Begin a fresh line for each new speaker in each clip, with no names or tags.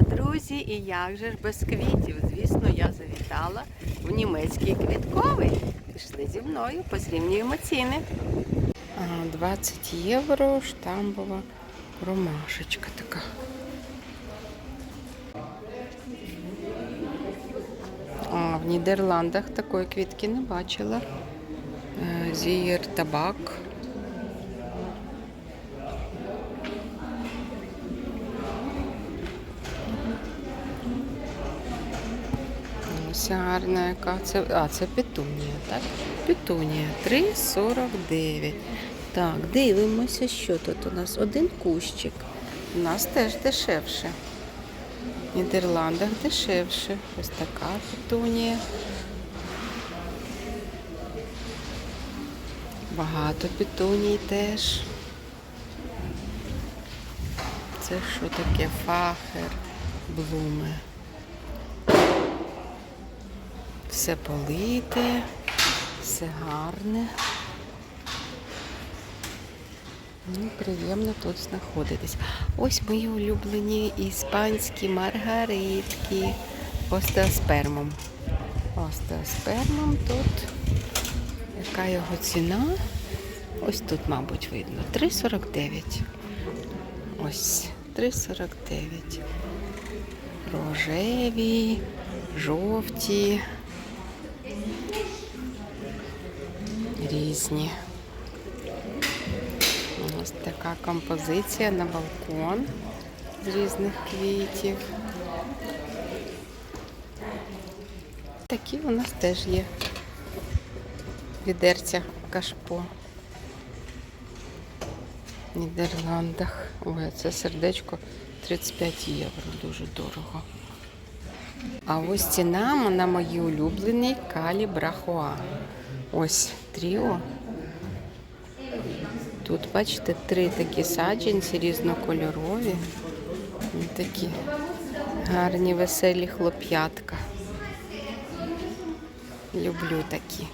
друзі, і як же ж без квітів? Звісно, я завітала в німецький квітковий. Пішли зі мною, позрівнюємо ціни. А, 20 євро, штамбова ромашечка така. А, в Нідерландах такої квітки не бачила. Е, Зієр табак. Ось гарна яка. Це, а, це петунія, так? Петунія 3,49. Так, дивимося, що тут у нас. Один кущик. У нас теж дешевше. В Нідерландах дешевше. Ось така петунія. Багато петуній теж. Це що таке? Фахер, блуми. Все полите, все гарне. Ну, приємно тут знаходитись. Ось мої улюблені іспанські маргаритки. Остеоспермом. Остеоспермом тут. Яка його ціна? Ось тут, мабуть, видно. 3,49. Ось 3,49. Рожеві, жовті. Різні. Ось така композиція на балкон з різних квітів. Такі у нас теж є відерця кашпо. В Нідерландах. Ой, це сердечко 35 євро, дуже дорого. А ось ціна на мої улюблені калі брахуа. Ось тріо. Тут, бачите, три такі саджанці різнокольорові. Такі гарні, веселі хлоп'ятка. Люблю такі.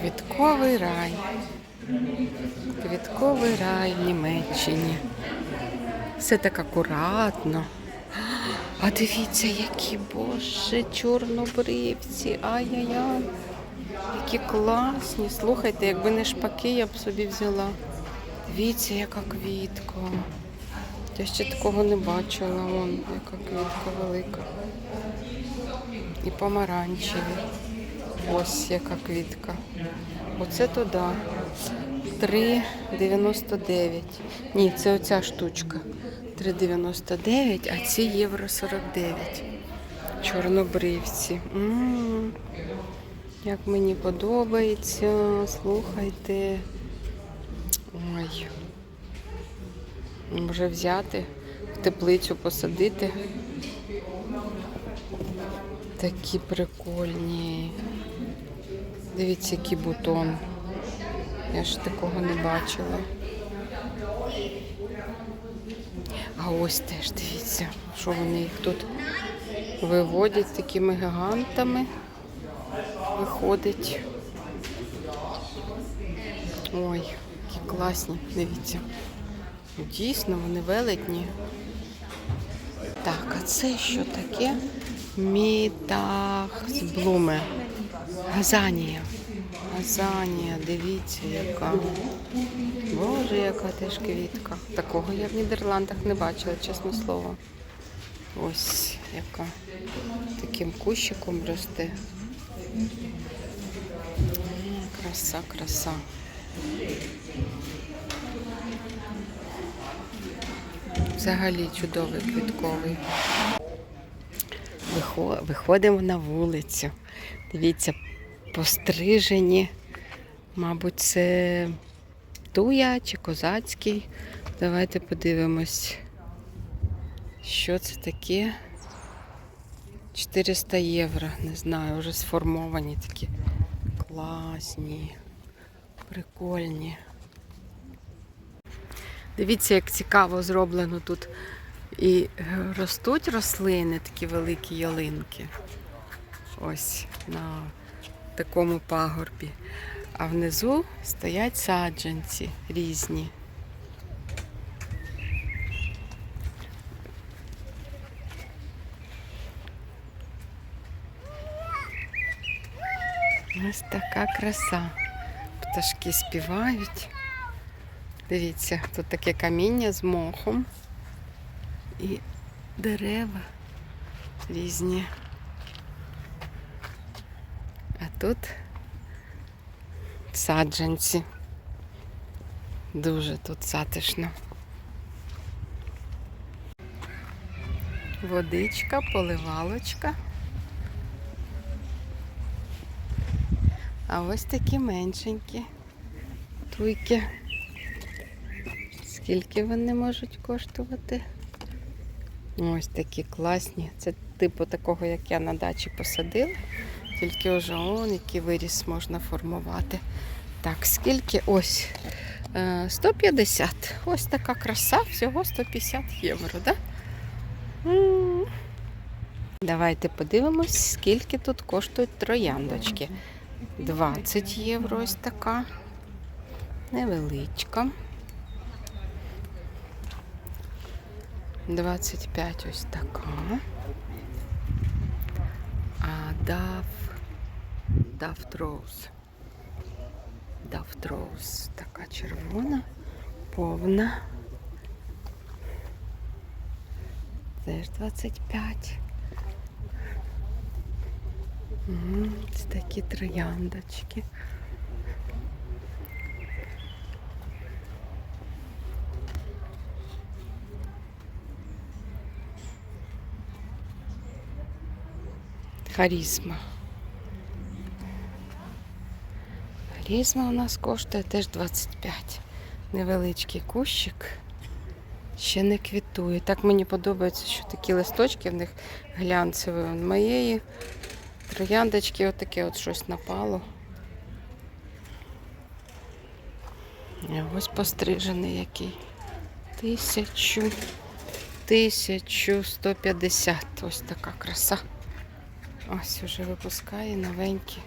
Квітковий рай. Квітковий рай в Німеччині. Все так акуратно. А дивіться, які боже, чорнобривці. Ай-яй-яй. Які класні. Слухайте, якби не шпаки, я б собі взяла. Дивіться, яка квітка. Я ще такого не бачила. Вон, яка квітка велика. І помаранчеві. Ось яка квітка. Оце туди. 3,99. Ні, це оця штучка. 3,99, а ці євро 49. Чорнобривці. Як мені подобається. Слухайте. Ой. Може взяти, в теплицю посадити. Такі прикольні. Дивіться, який бутон. Я ж такого не бачила. А ось теж дивіться, що вони їх тут виводять такими гігантами. Виходить. Ой, які класні, дивіться. Дійсно, вони велетні. Так, а це що таке? Мітах з блуми. Газанія. Газанія, дивіться, яка. Боже, яка теж квітка. Такого я в Нідерландах не бачила, чесне слово. Ось яка таким кущиком росте. Краса, краса. Взагалі чудовий квітковий. Виходимо на вулицю. Дивіться, пострижені. Мабуть, це туя чи козацький. Давайте подивимось, що це таке. 400 євро, не знаю, вже сформовані такі класні, прикольні. Дивіться, як цікаво зроблено тут. І е, ростуть рослини, такі великі ялинки. Ось на такому пагорбі. А внизу стоять саджанці різні. Ось така краса. Пташки співають. Дивіться, тут таке каміння з мохом і дерева різні. Тут саджанці. Дуже тут затишно. Водичка, поливалочка. А ось такі меншенькі туйки. Скільки вони можуть коштувати? Ось такі класні. Це типу такого, як я на дачі посадила. Тільки он, який виріс можна формувати. Так, скільки? Ось. е, 150. Ось така краса, всього 150 євро, да? Давайте подивимось, скільки тут коштують трояндочки. 20 євро ось така. Невеличка. 25 ось така. А дав Давтроуз. Давтроуз. Така червона, повна. Теж 25. М, Ось такі трояндочки. Харізма. Харізма у нас коштує теж 25. Невеличкий кущик. Ще не квітує. Так мені подобається, що такі листочки в них глянцеві. Моєї трояндочки отаке от щось напало. Ось пострижений який. Тисячу. Тисячу сто п'ятдесят. Ось така краса. Ось уже випускає новенькі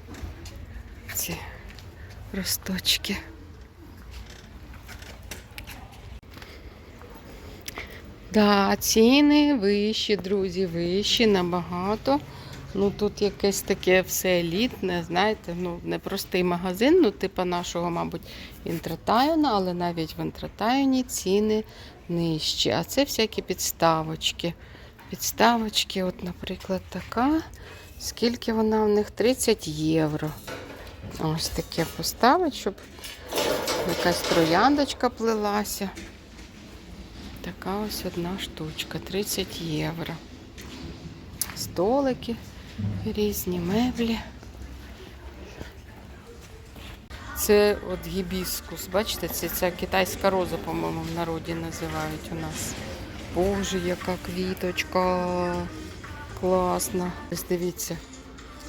ці росточки. Да, ціни вищі, друзі, вищі набагато. Ну тут якесь таке все елітне, знаєте, ну не простий магазин, ну типу нашого, мабуть, інтратайона, але навіть в інтратайоні ціни нижчі. А це всякі підставочки. Підставочки, от, наприклад, така. Скільки вона в них? 30 євро. Ось таке поставить, щоб якась трояндочка плелася. Така ось одна штучка, 30 євро. Столики, різні меблі. Це от гібіскус, бачите, це ця китайська роза, по-моєму, в народі називають у нас. Боже, яка квіточка. Класна. Ось дивіться.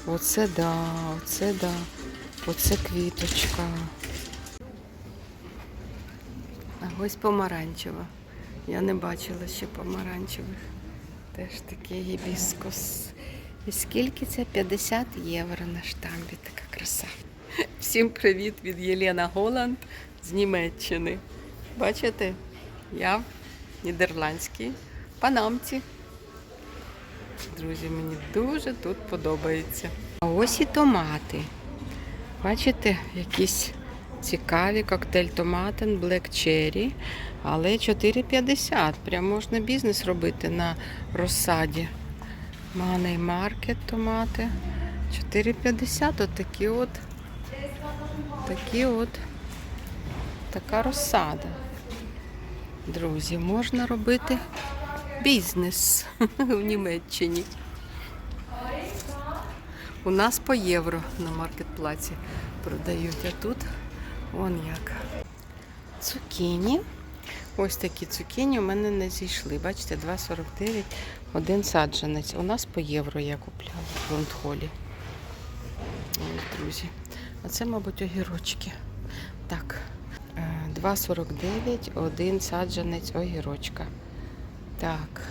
Оце да, оце да. Оце квіточка. А ось помаранчева. Я не бачила ще помаранчевих. Теж такий гібіскус. І скільки це? 50 євро на штамбі. Така краса. Всім привіт від Єлена Голланд з Німеччини. Бачите? Я в нідерландській панамці. Друзі, мені дуже тут подобається. А ось і томати. Бачите, якісь цікаві коктейль томатен Black Cherry. Але 4,50. Прям можна бізнес робити на розсаді. Money Market томати. 4,50. Отакі от. Такі от. Така розсада. Друзі, можна робити бізнес в Німеччині. У нас по євро на маркетплаці продають, а тут вон як. Цукіні. Ось такі цукіні у мене не зійшли. Бачите, 2,49 один саджанець. У нас по євро я купляла в Лондхолі. Ось, друзі. А це, мабуть, огірочки. Так, е, 2,49 один саджанець огірочка. Так,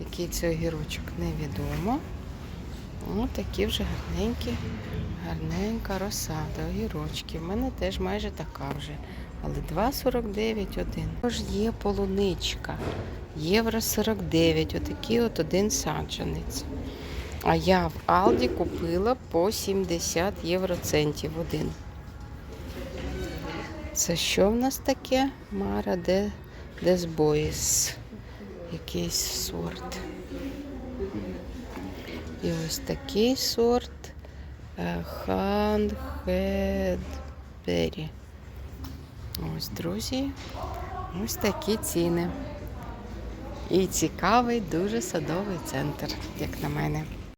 який це огірочок, невідомо. О, такі вже гарненькі, гарненька розсада, огірочки. У мене теж майже така вже. Але 2,49 один. Тож є полуничка. Євро 49, отакий от один саджанець. А я в Алді купила по 70 євроцентів один. Це що в нас таке? Мара де Десбоїс. Якийсь сорт. І ось такий сорт Ханхедбері. Ось, друзі, ось такі ціни. І цікавий дуже садовий центр, як на мене.